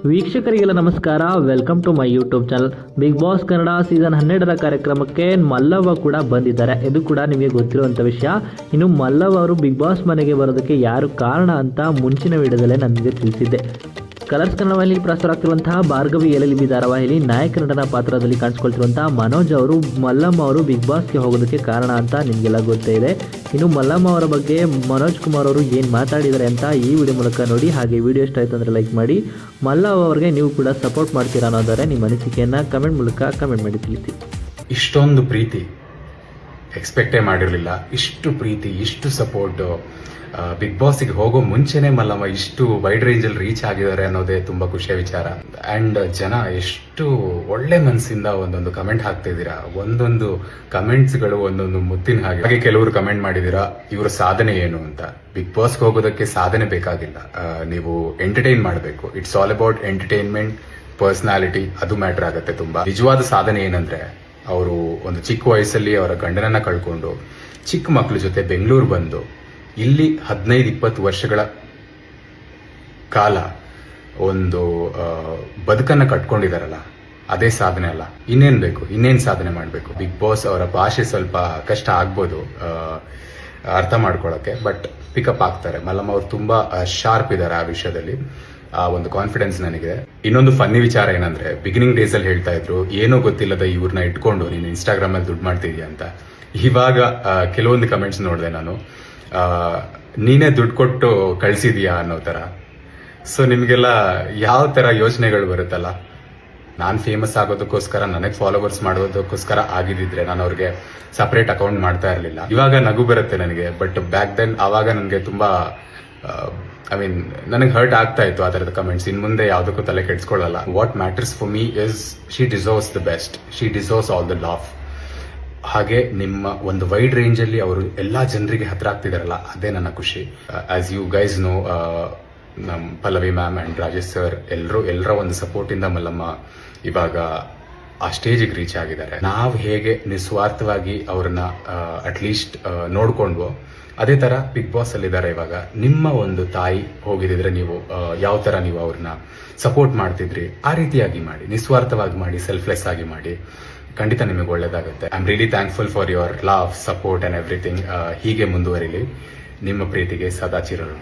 ವೀಕ್ಷಕರಿಗೆಲ್ಲ ನಮಸ್ಕಾರ. Welcome to my YouTube channel big boss Kannada season ಹನ್ನೆರಡರ ಕಾರ್ಯಕ್ರಮಕ್ಕೆ ಮಲ್ಲವ್ವ ಕೂಡ ಬಂದಿದ್ದಾರೆ. ಇದು ಕೂಡ ನಿಮಗೆ ಗೊತ್ತಿರುವಂತ ವಿಷಯ. ಇನ್ನು ಮಲ್ಲವ್ವ ಅವರು ಬಿಗ್ ಬಾಸ್ ಮನೆಗೆ ಬರೋದಕ್ಕೆ ಯಾರು ಕಾರಣ ಅಂತ ಮುಂಚಿನ ವಿಡಿಯೋದಲ್ಲೇ ನನಗೆ ತಿಳಿಸಿದ್ದೆ. ಕಲರ್ಸ್ ಕನ್ನಡ ವಾಹಿನಿಯಲ್ಲಿ ಪ್ರಸಾರವಾಗ್ತಿರುವಂತಹ ಭಾರ್ಗವಿ ಎಲಲಿಬಿ ಧಾರಾವಾಹಿಯಲ್ಲಿ ನಾಯಕ ನಟನ ಪಾತ್ರದಲ್ಲಿ ಕಾಣಿಸ್ಕೊಳ್ತಿರುವಂತಹ ಮನೋಜ್ ಅವರು, ಮಲ್ಲಮ್ಮ ಅವರು ಬಿಗ್ ಬಾಸ್ಗೆ ಹೋಗೋದಕ್ಕೆ ಕಾರಣ ಅಂತ ನಿಮಗೆಲ್ಲ ಗೊತ್ತೇ ಇದೆ. ಇನ್ನು ಮಲ್ಲಮ್ಮ ಅವರ ಬಗ್ಗೆ ಮನೋಜ್ ಕುಮಾರ್ ಅವರು ಏನು ಮಾತಾಡಿದ್ದಾರೆ ಅಂತ ಈ ವಿಡಿಯೋ ಮೂಲಕ ನೋಡಿ, ಹಾಗೆ ವಿಡಿಯೋ ಇಷ್ಟ ಆಯಿತು ಅಂದರೆ ಲೈಕ್ ಮಾಡಿ. ಮಲ್ಲಮ್ಮ ಅವರಿಗೆ ನೀವು ಕೂಡ ಸಪೋರ್ಟ್ ಮಾಡ್ತೀರಾ ಅನ್ನೋದಾದರೆ ನಿಮ್ಮ ಅನಿಸಿಕೆಯನ್ನು ಕಮೆಂಟ್ ಮೂಲಕ ಕಮೆಂಟ್ ಮಾಡಿ ತಿಳಿಸಿ. ಇಷ್ಟೊಂದು ಪ್ರೀತಿ. ಎಕ್ಸ್ಪೆಕ್ಟೇ ಮಾಡಿರಲಿಲ್ಲ. ಇಷ್ಟು ಪ್ರೀತಿ, ಇಷ್ಟು ಸಪೋರ್ಟು ಬಿಗ್ ಬಾಸ್ಗೆ ಹೋಗೋ ಮುಂಚೆನೆ ಮಲ್ಲಮ್ಮ ಇಷ್ಟು ವೈಡ್ ರೇಂಜಲ್ಲಿ ರೀಚ್ ಆಗಿದ್ದಾರೆ ಅನ್ನೋದೇ ತುಂಬ ಖುಷಿಯ ವಿಚಾರ. ಆ್ಯಂಡ್ ಜನ ಎಷ್ಟು ಒಳ್ಳೆ ಮನಸ್ಸಿಂದ ಒಂದೊಂದು ಕಮೆಂಟ್ ಹಾಕ್ತಿದ್ದೀರಾ ಒಂದೊಂದು ಕಮೆಂಟ್ಸ್ಗಳು ಒಂದೊಂದು ಮುತ್ತಿನ ಹಾಗೆ. ಹಾಗೆ ಕೆಲವರು ಕಮೆಂಟ್ ಮಾಡಿದ್ದೀರಾ, ಇವರ ಸಾಧನೆ ಏನು ಅಂತ. ಬಿಗ್ ಬಾಸ್ಗೆ ಹೋಗೋದಕ್ಕೆ ಸಾಧನೆ ಬೇಕಾಗಿಲ್ಲ. ನೀವು ಎಂಟರ್ಟೈನ್ ಮಾಡಬೇಕು. It's all about entertainment personality ಅದು ಮ್ಯಾಟರ್ ಆಗುತ್ತೆ ತುಂಬಾ. ನಿಜವಾದ ಸಾಧನೆ ಏನಂದ್ರೆ ಅವರು ಒಂದು ಚಿಕ್ಕ ವಯಸ್ಸಲ್ಲಿ ಅವರ ಗಂಡನನ್ನ ಕಳ್ಕೊಂಡು ಚಿಕ್ಕ ಮಕ್ಕಳ ಜೊತೆ ಬೆಂಗಳೂರು ಬಂದು ಇಲ್ಲಿ ಹದಿನೈದು ಇಪ್ಪತ್ತು ವರ್ಷಗಳ ಕಾಲ ಒಂದು ಬದುಕನ್ನು ಕಟ್ಕೊಂಡಿದಾರಲ್ಲ, ಅದೇ ಸಾಧನೆ ಅಲ್ಲ. ಇನ್ನೇನ್ ಬೇಕು? ಇನ್ನೇನ್ ಸಾಧನೆ ಮಾಡಬೇಕು? ಬಿಗ್ ಬಾಸ್ ಅವರ ಭಾಷೆ ಸ್ವಲ್ಪ ಕಷ್ಟ ಆಗ್ಬೋದು ಅರ್ಥ ಮಾಡ್ಕೊಳಕ್ಕೆ, ಬಟ್ ಪಿಕಪ್ ಆಗ್ತಾರೆ. ಮಲ್ಲಮ್ಮ ಅವ್ರು ತುಂಬಾ ಶಾರ್ಪ್ ಇದ್ದಾರೆ ಆ ವಿಷಯದಲ್ಲಿ. ಆ ಒಂದು ಕಾನ್ಫಿಡೆನ್ಸ್ ನನಗೆ ಇನ್ನೊಂದು ಫನ್ನಿ ವಿಚಾರ ಏನಂದ್ರೆ ಬಿಗಿನಿಂಗ್ ಡೇಸ್ ಅಲ್ಲಿ ಹೇಳ್ತಾ ಇದ್ರು, ಏನೂ ಗೊತ್ತಿಲ್ಲದ ಇವ್ರನ್ನ ಇಟ್ಕೊಂಡು ನೀನು ಇನ್ಸ್ಟಾಗ್ರಾಮ್ ಅಲ್ಲಿ ದುಡ್ಡು ಮಾಡ್ತಿದ್ಯಾ ಅಂತ. ಇವಾಗ ಕೆಲವೊಂದು ಕಮೆಂಟ್ಸ್ ನೋಡಿದೆ ನಾನು. ನೀನೇ ದುಡ್ಡು ಕೊಟ್ಟು ಕಳ್ಸಿದ್ಯಾ ಅನ್ನೋ ತರ ಸೊ ನಿಮಗೆಲ್ಲ ಯಾವ ತರ ಯೋಚನೆಗಳು ಬರುತ್ತಲ್ಲ? ನಾನು ಫೇಮಸ್ ಆಗೋದಕ್ಕೋಸ್ಕರ, ನನಗೆ ಫಾಲೋವರ್ಸ್ ಮಾಡೋದಕ್ಕೋಸ್ಕರ ಆಗಿದ್ದಿದ್ರೆ ನಾನು ಅವ್ರಿಗೆ ಸಪರೇಟ್ ಅಕೌಂಟ್ ಮಾಡ್ತಾ ಇರಲಿಲ್ಲ. ಇವಾಗ ನಗು ಬರುತ್ತೆ ನನಗೆ ಬಟ್ ಬ್ಯಾಕ್ ದೆನ್ ಆವಾಗ ನನಗೆ ತುಂಬಾ ಐ ಮೀನ್ ನನಗೆ ಹರ್ಟ್ ಆಗ್ತಾ ಇತ್ತು ಆ ಥರದ ಕಮೆಂಟ್ಸ್ ಇನ್ ಮುಂದೆ ಯಾವುದಕ್ಕೂ ತಲೆ ಕೆಡ್ಸ್ಕೊಳ್ಳಲ್ಲ. What matters for me is she deserves the best she deserves all the laugh ಹಾಗೆ ನಿಮ್ಮ ಒಂದು ವೈಡ್ ರೇಂಜ್ ಅಲ್ಲಿ ಅವರು ಎಲ್ಲಾ ಜನರಿಗೆ ಹತ್ರ ಆಗ್ತಿದಾರಲ್ಲ, ಅದೇ ನನ್ನ ಖುಷಿ. ಆಸ್ ಯು ಗೈಸ್ ನೋ ನಮ್ಮ Pallavi ma'am and Rajesh sir ಎಲ್ಲರೂ ಎಲ್ಲರ ಒಂದು ಸಪೋರ್ಟ್ ಇಂದ ಮಲ್ಲಮ್ಮ ಇವಾಗ ಆ ಸ್ಟೇಜಿಗೆ ರೀಚ್ ಆಗಿದ್ದಾರೆ. ನಾವು ಹೇಗೆ ನಿಸ್ವಾರ್ಥವಾಗಿ ಅವ್ರನ್ನ ಅಟ್ಲೀಸ್ಟ್ ನೋಡ್ಕೊಂಡ್ವೋ ಅದೇ ತರ ಬಿಗ್ ಬಾಸ್ ಅಲ್ಲಿ ಇದ್ದಾರೆ ಇವಾಗ. ನಿಮ್ಮ ಒಂದು ತಾಯಿ ಹೋಗಿದ್ರೆ ನೀವು ಯಾವ ತರ ನೀವು ಅವ್ರನ್ನ ಸಪೋರ್ಟ್ ಮಾಡ್ತಿದ್ರಿ? ಆ ರೀತಿಯಾಗಿ ಮಾಡಿ, ನಿಸ್ವಾರ್ಥವಾಗಿ ಮಾಡಿ ಸೆಲ್ಫ್ಲೆಸ್ ಆಗಿ ಮಾಡಿ. ಖಂಡಿತ ನಿಮಗೆ ಒಳ್ಳೇದಾಗುತ್ತೆ. I am really thankful for your love support and everything ಹೀಗೆ ಮುಂದುವರಿಲಿ. ನಿಮ್ಮ ಪ್ರೀತಿಗೆ ಸದಾ ಚಿರರು